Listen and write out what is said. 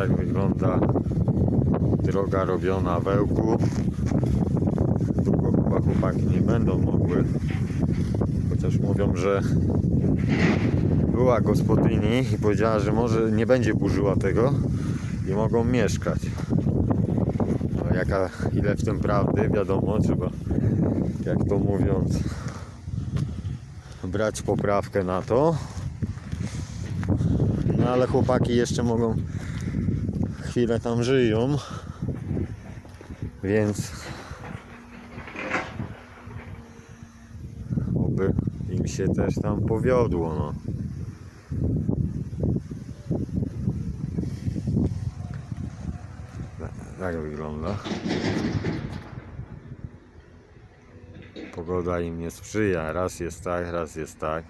tak wygląda droga robiona w Ełku. Długo chyba chłopaki nie będą mogły. Chociaż mówią, że była gospodyni i powiedziała, że może nie będzie burzyła tego i mogą mieszkać. No, jaka, ile w tym prawdy, wiadomo, trzeba, jak to mówiąc, brać poprawkę na to. No ale chłopaki jeszcze mogą chwilę tam żyją, więc oby im się też tam powiodło. No. Tak wygląda. Pogoda im nie sprzyja. Raz jest tak, raz jest tak.